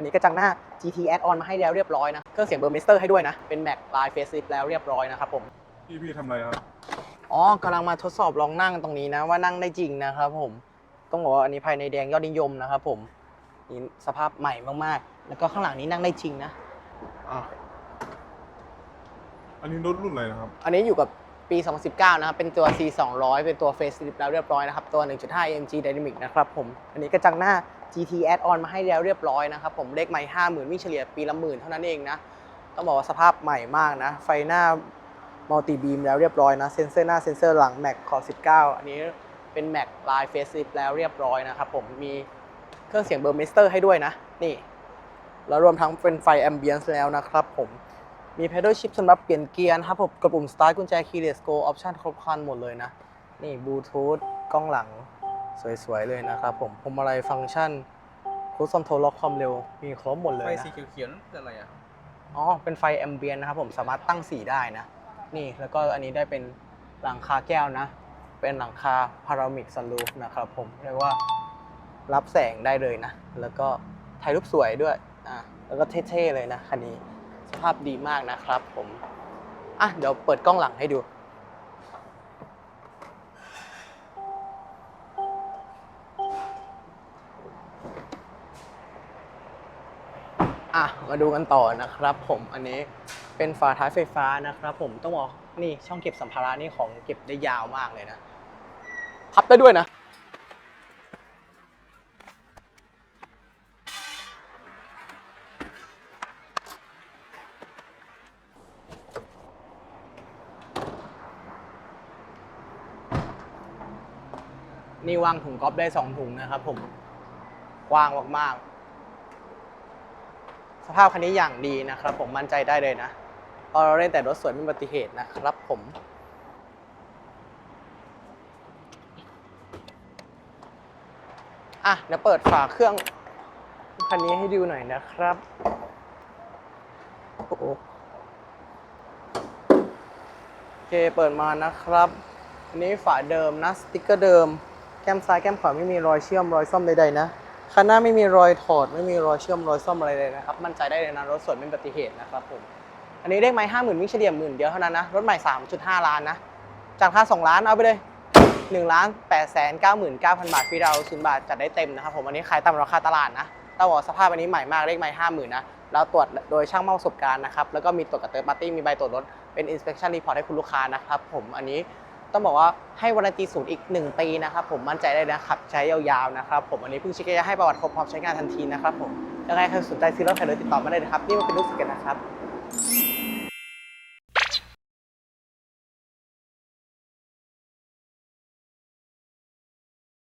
อันนี้กระจังหน้า GT Add-on มาให้แล้วเรียบร้อยนะ เครื่องเสียงเบอร์มิสเตอร์ให้ด้วยนะ เป็น Mac Line Facelift แล้วเรียบร้อยนะครับผม พี่พี่ทำอะไรครับ อ๋อกำลังมาทดสอบลองนั่งตรงนี้นะ ว่านั่งได้จริงนะครับผม ต้องบอกว่าอันนี้ภายในแดงยอดนิยมนะครับผม นี่สภาพใหม่มากๆ แล้วก็ข้างหลังนี้นั่งได้จริงนะอะอันนี้รถรุ่นอะไรนะครับ อันนี้อยู่กับปี 2019 นะครับ เป็นตัว C 2 0 0เป็นตัว Facelift แล้วเรียบร้อยนะครับ ตัว 1.5 AMG Dynamic นะครับผม อันนี้กระจังหน้า GT Add-on มาให้แล้วเรียบร้อยนะครับผมเลขไม่50,000วิ่งเฉลี่ยปีละหมื่นเท่านั้นเองนะ ต้องบอกว่าสภาพใหม่มากนะ ไฟหน้า Multi Beam แล้วเรียบร้อยนะ เซ็นเซอร์หน้าเซ็นเซอร์หลัง Mac Core 19 อันนี้เป็น Mac Line Facelift แล้วเรียบร้อยนะครับผมมีเครื่องเสียงเบอร์มิสเตอร์ให้ด้วยนะ นี่ แล้วรวมทั้งเป็นไฟ Ambience แล้วนะครับผมมี pedal shift สำหรับเปลี่ยนเกียร์นะครับผมกระปุ่ม start กุญแจ keyless go option ครบครันหมดเลยนะ นี่ bluetooth กล้องหลัง สวยๆเลยนะครับผมพวงมาลัยฟังก์ชันคูดคอนโทรลล็อกความเร็วมีครบหมดเลยไฟนะสีเขียวๆนั่นคืออะไรอะอ๋อเป็นไฟแอมเบียนนะครับผมสามารถตั้งสีได้นะ นี่แล้วก็อันนี้ได้เป็นหลังคาแก้วนะ เป็นหลังคาพารามิกซันรูฟนะครับผมเรียกว่ารับแสงได้เลยนะ แล้วก็ถ่ายรูปสวยด้วยอะแล้วก็เท่ๆเลยนะคันนี้สภาพดีมากนะครับผมอะเดี๋ยวเปิดกล้องหลังให้ดู อะมาดูกันต่อนะครับ ผมอันนี้เป็นฝาท้ายไฟฟ้านะครับ ผมต้องบอกนี่ช่องเก็บสัมภาระนี่ของเก็บได้ยาวมากเลยนะพับได้ด้วยนะ นี่วางถุงก๊อฟได้สองถุงนะครับผมกว้างมากๆ ภาพคันนี้อย่างดีนะครับ ผมมั่นใจได้เลยนะเพราะเราเล่นแต่รถสวยไม่มีอุบัติเหตุนะครับผมอะเดี๋ยวเปิดฝาเครื่องคันนี้ให้ดูหน่อยนะครับโอ้โหโอเคเปิดมานะครับ อันนี้ฝาเดิมนะ สติกเกอร์เดิม แก้มซ้ายแก้มขวาไม่มีรอยเชื่อมรอยซ่อมใดๆนะ คันหน้าไม่มีรอยถอด ไม่มีรอยเชื่อมรอยซ่อมอะไรเลยนะครับ มั่นใจได้เลยนะรถสวยไม่มีอุบัติเหตุนะครับผม อันนี้เลขไม้ห้าหมื่นวิ่งเฉลี่ยหมื่นเดียวเท่านั้นนะ รถใหม่ 3.5 ล้านนะ จากค่า 2 ล้านเอาไปเลย1ล้าน8แสน99,000 บาทฟรีดาศูนย์บาทจัดได้เต็มนะครับผมอันนี้ขายตามราคาตลาดนะต้องบอกว่าสภาพอันนี้ใหม่มากเลขไม้ห้าหมื่นนะแล้วตรวจโดยช่างเมาประสบการณ์นะครับแล้วก็มีตรวจกับเตอร์ปาร์ตี้มีใบตรวจรถเป็น inspection report ให้คุณลูกค้านะครับผมอันนี้ ต้องบอกว่าให้วารันตีศูนย์อีก 1 ปีนะครับผมมั่นใจได้นะครับใช้ยาวๆนะครับผมอันนี้เพิ่งชิคระยะให้ประวัติครบพร้อมใช้งานทันทีนะครับผมยังไงใครสนใจซื้อรถใครเลยติดต่อมาได้เลยครับนี่มันเป็นลูกศิษย์กันนะครับ